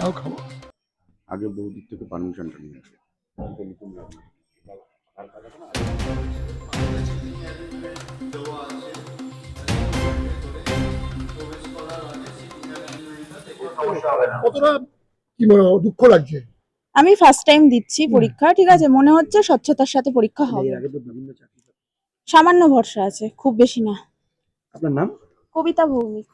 তাও খাব। আগে বৌদির থেকে পারমিশনটা নিয়ে আসো কতটা কি দুঃখ লাগছে? আমি ফার্স্ট টাইম দিচ্ছি পরীক্ষা ঠিক আছে? মনে হচ্ছে স্বচ্ছতার সাথে পরীক্ষা হবে। বিভিন্ন চাকরি সামান্য ভরসা আছে খুব বেশি না। আপনার নাম? কবিতা ভৌমিক।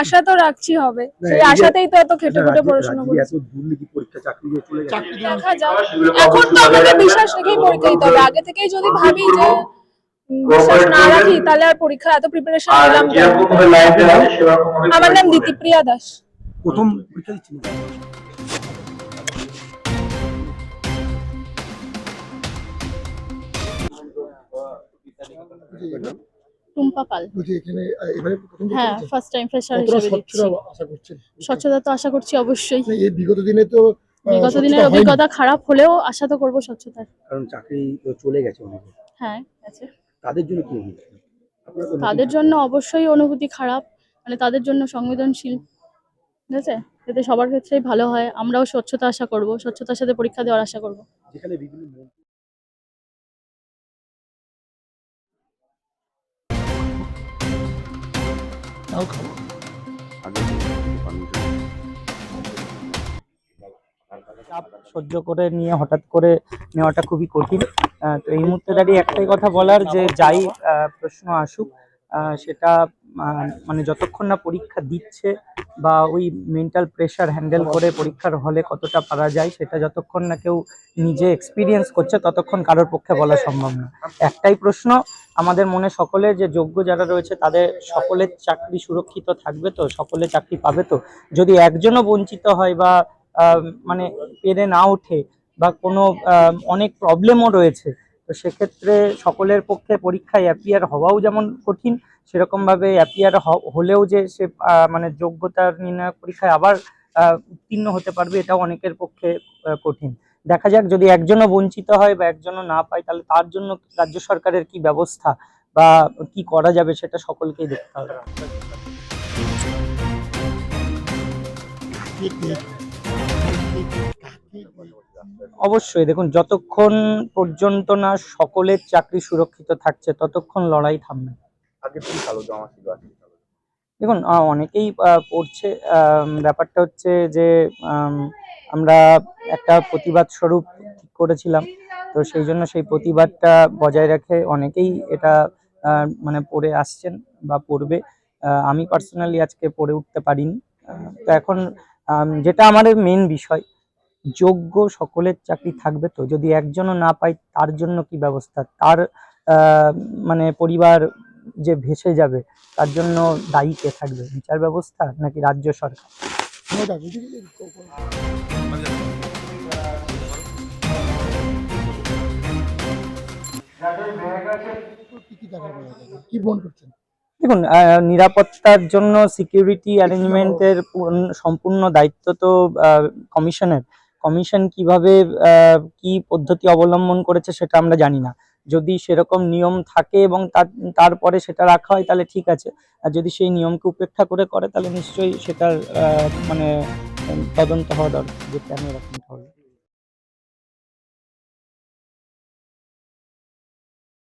আশা তো রাখছি হবে। সেই আশাতেই তো এত খেটে খুঁটে পড়াশোনা করছি। এত দুর্নীতি পরীক্ষা চাকরি দিয়ে চলে গেছে। দেখা যাক। এখন তো আমাদের বিশ্বাস রেখেই পরীক্ষা দিতে হবে। আগে থেকেই যদি ভাবি যে বিশ্বাস না রাখি তাহলে আর পরীক্ষা এত প্রিপারেশন নিলাম আমার নাম দিতিপ্রিয়া দাস। প্রথম পরীক্ষা দিচ্ছেন টুম্পা পাল। বলছি এখানে এবারে প্রথম হ্যাঁ ফার্স্ট টাইম ফ্রেশার হিসেবে দিচ্ছি আশা করছেন? স্বচ্ছতা তো আশা করছি অবশ্যই। এই বিগত দিনে তো বিগত দিনের অভিজ্ঞতা খারাপ হলেও আশা তো করব স্বচ্ছতার। কারণ চাকরি তো চলে গেছে অনেকে হ্যাঁ তাদের জন্য কি তাদের অবশ্যই অনুভূতি খারাপ। মানে তাদের জন্য সংবেদনশীল। ঠিক আছে? যাতে সবার ক্ষেত্রেই ভালো হয়। আমরাও স্বচ্ছতা আশা করব। স্বচ্ছতার সাথে পরীক্ষা দেওয়ার আশা করব। যেখানে বিভিন্ন সহ্য করে নিয়ে, হঠাৎ করে নেওয়াটা খুবই কঠিন। তো এই মুহূর্তে দাঁড়িয়ে একটাই কথা বলার যে যাই প্রশ্ন আসুক সেটা মানে যতক্ষণ না পরীক্ষা দিচ্ছে বা ওই মেন্টাল প্রেশার হ্যান্ডেল করে পরীক্ষার হলে কতটা পারা যায়, সেটা যতক্ষণ না কেউ নিজে এক্সপিরিয়েন্স করছে, ততক্ষণ কারোর পক্ষে বলা সম্ভব না। একটাই প্রশ্ন, আমাদের মনে সকলে যে যোগ্য যারা রয়েছে, তাদের সকলের চাকরি সুরক্ষিত থাকবে তো? সকলে চাকরি পাবে তো? যদি একজনও বঞ্চিত হয় বা মানে পেরে না ওঠে বা কোনো অনেক প্রবলেমও রয়েছে, তো সেক্ষেত্রে সকলের পক্ষে পরীক্ষায় অ্যাপিয়ার হওয়াও যেমন কঠিন সেরকমভাবে অ্যাপিয়ার হলেও যে সে মানে যোগ্যতার নির্ণায়ক পরীক্ষায় আবার উত্তীর্ণ হতে পারবে এটাও অনেকের পক্ষে কঠিন দেখা যাক যদি একজনও বঞ্চিত হয় বা একজনও না পায় তাহলে তার জন্য রাজ্য সরকারের কি ব্যবস্থা বা কি করা যাবে সেটা সকলকেই দেখতে হবে অবশ্যই, দেখুন, যতক্ষণ পর্যন্ত না সকলের চাকরি সুরক্ষিত থাকছে, ততক্ষণ লড়াই থামবে। আগে থেকে। দেখুন অনেকেই পড়ছে ব্যাপারটা হচ্ছে যে আমরা একটা প্রতিবাদ স্বরূপ ঠিক করেছিলাম, তো সেই জন্য সেই প্রতিবাদটা বজায় রাখে অনেকেই এটা মানে পড়ে আসছেন বা পড়বে আমি পার্সোনালি আজকে পড়ে উঠতে পারিনি তো এখন যেটা আমাদের মেন বিষয়, যোগ্য সকলের চাকরি থাকবে তো, যদি একজনও না পায় তার জন্য কি ব্যবস্থা তার মানে পরিবার যে ভেসে যাবে তার জন্য দায়ী কে থাকবে? বিচার ব্যবস্থা নাকি রাজ্য সরকার? ক- করছেন? দেখুন নিরাপত্তার জন্য সিকিউরিটি অ্যারেঞ্জমেন্টের সম্পূর্ণ দায়িত্ব তো কমিশনের কমিশন কীভাবে কি পদ্ধতি অবলম্বন করেছে সেটা আমরা জানি না। যদি সেরকম নিয়ম থাকে এবং তার- তারপরে সেটা রাখা হয়, তাহলে ঠিক আছে। আর যদি সেই নিয়মকে উপেক্ষা করে করে, তাহলে নিশ্চয়ই সেটার মানে তদন্ত হওয়া দরকার যে কেন এরকমটা